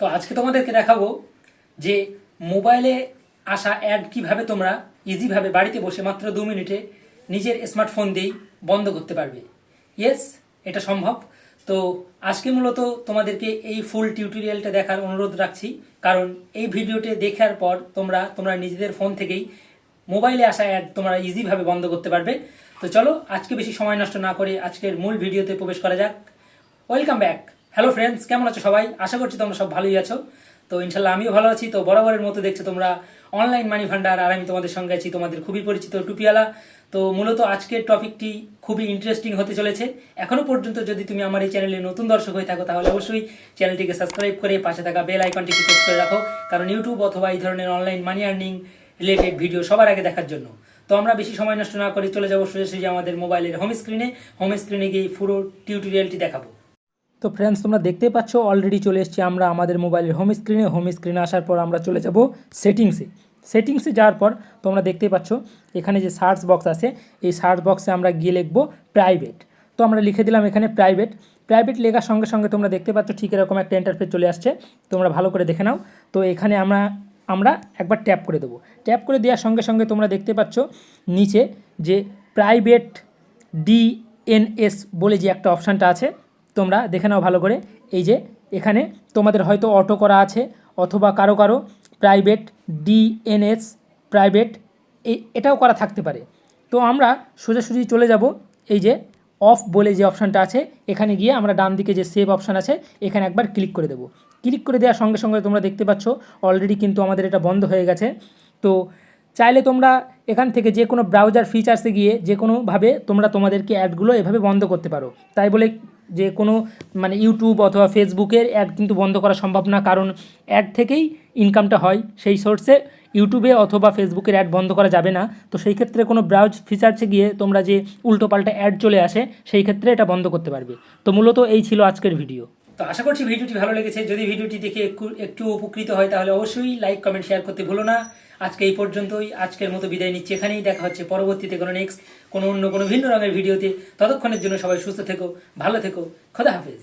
তো আজকে তোমাদেরকে দেখাবো যে মোবাইলে আসা অ্যাড কীভাবে তোমরা ইজিভাবে বাড়িতে বসে মাত্র দু মিনিটে নিজের স্মার্টফোন দিয়েই বন্ধ করতে পারবে। ইয়েস এটা সম্ভব। তো আজকে মূলত তোমাদেরকে এই ফুল টিউটোরিয়ালটা দেখার অনুরোধ রাখছি। কারণ এই ভিডিওটি দেখার পর তোমরা তোমরা নিজেদের ফোন থেকেই মোবাইলে আসা অ্যাড তোমরা ইজিভাবে বন্ধ করতে পারবে। তো চলো, আজকে বেশি সময় নষ্ট না করে আজকের মূল ভিডিওতে প্রবেশ করা যাক। ওয়েলকাম ব্যাক হ্যালো ফ্রেন্ডস কেমন আছো সবাই? আশা করছি তোমরা সব ভালোই আছো। তো ইনশাল্লাহ আমিও ভালো আছি। তো বরাবরের মতো দেখছ তোমরা অনলাইন মানি ভান্ডার, আর আমি তোমাদের সঙ্গে আছি তোমাদের খুবই পরিচিত টুপিয়ালা তো মূলত আজকের টপিকটি খুবই ইন্টারেস্টিং হতে চলেছে। এখনও পর্যন্ত যদি তুমি আমার এই চ্যানেলে নতুন দর্শক হয়ে থাকো, তাহলে অবশ্যই চ্যানেলটিকে সাবস্ক্রাইব করে পাশে থাকা বেল আইকনটিকে প্রেস করে রাখো। কারণ ইউটিউব অথবা এই ধরনের online money earning related video সবার আগে দেখার জন্য। তো আমরা বেশি সময় নষ্ট না করে চলে যাব সোজাসুজি আমাদের মোবাইলের হোম স্ক্রিনে হোম স্ক্রিনে গিয়ে পুরো টিউটোরিয়ালটি দেখাবো। তো ফ্রেন্ডস তোমরা দেখতে পাচ্ছ অলরেডি চলে এসেছি আমরা আমাদের মোবাইলের হোম স্ক্রিনে হোম স্ক্রিনে আসার পর আমরা চলে যাব সেটিংসে সেটিংসে যাওয়ার পর তোমরা দেখতে পাচ্ছ, এখানে যে সার্চ বক্স আছে, এই সার্চ বক্সে আমরা গিয়ে লিখব প্রাইভেট তো আমরা লিখে দিলাম এখানে প্রাইভেট প্রাইভেট লেখার সঙ্গে সঙ্গে তোমরা দেখতে পাচ্ছ, ঠিক এরকম একটা ইন্টারফেস চলে আসছে। তোমরা ভালো করে দেখে নাও। তো এখানে আমরা আমরা একবার ট্যাপ করে দেবো। ট্যাপ করে দেওয়ার সঙ্গে সঙ্গে তোমরা দেখতে পাচ্ছ, নিচে যে প্রাইভেট ডিএনএস বলে যে একটা অপশানটা আছে তোমরা দেখে নাও ভালো করে। এই যে, এখানে তোমাদের হয়তো অটো করা আছে অথবা কারও কারও প্রাইভেট ডিএনএস প্রাইভেট এই এটাও করা থাকতে পারে। তো আমরা সোজাসুজি চলে যাব। এই যে অফ বলে যে অপশানটা আছে, এখানে গিয়ে আমরা ডান দিকে যে সেভ অপশান আছে, এখানে একবার ক্লিক করে দেবো। ক্লিক করে দেওয়ার সঙ্গে সঙ্গে তোমরা দেখতে পাচ্ছ অলরেডি কিন্তু আমাদের এটা বন্ধ হয়ে গেছে। তো চাইলে তোমরা এখান থেকে যে কোনো ব্রাউজার ফিচার্সে গিয়ে যে কোনোভাবে তোমরা তোমাদেরকে অ্যাডগুলো এভাবে বন্ধ করতে পারো। তাই বলে যে কোনো মানে ইউটিউব অথবা ফেসবুকের অ্যাড কিন্তু বন্ধ করা সম্ভব না। কারণ অ্যাড থেকেই ইনকামটা হয়। সেই সোর্সে ইউটিউবে অথবা ফেসবুকের অ্যাড বন্ধ করা যাবে না। তো সেই ক্ষেত্রে কোনো ব্রাউজ ফিচার্সে গিয়ে তোমরা যে উল্টোপাল্টা অ্যাড চলে আসে, সেই ক্ষেত্রে এটা বন্ধ করতে পারবে। তো মূলত এই ছিল আজকের ভিডিও তো আশা করছি ভিডিওটি ভালো লেগেছে। যদি ভিডিওটি দেখে একটু একটু উপকৃত হয়, তাহলে অবশ্যই লাইক কমেন্ট শেয়ার করতে ভুলো না। আজকে এই পর্যন্তই। আজকের মতো বিদায় নিচ্ছি। এখানেই দেখা হচ্ছে পরবর্তীতে কোনো নেক্সট কোনো অন্য কোনো ভিন্ন রঙের ভিডিওতে। ততক্ষণের জন্য সবাই সুস্থ থেকো, ভালো থেকো। খোদা হাফেজ।